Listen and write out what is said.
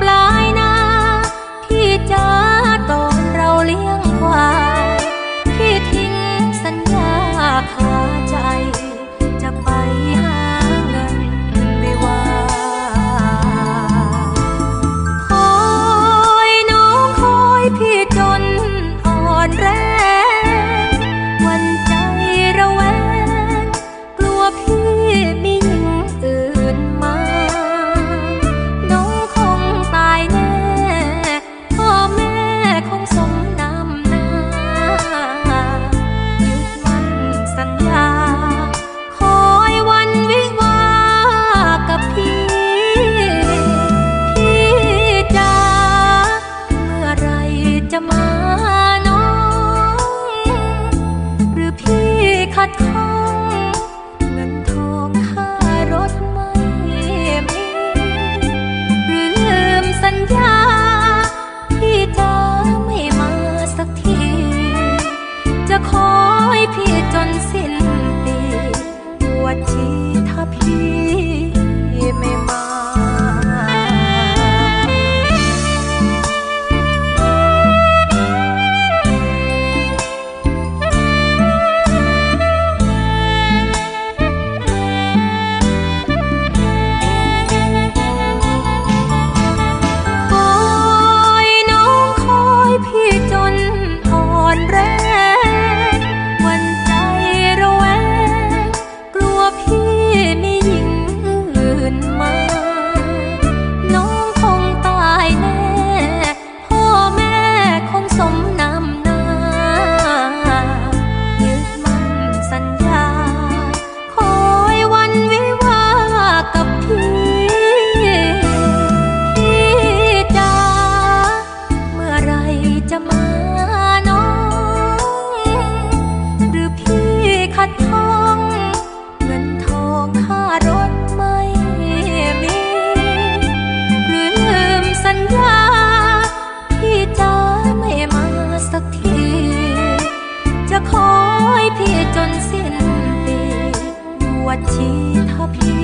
ปลายนาพี่จ้าตอนเราเลี้ยงควายพี่ทิ้งสัญญาขา มาน้อง หรือพี่ขัดข วัดชีทพี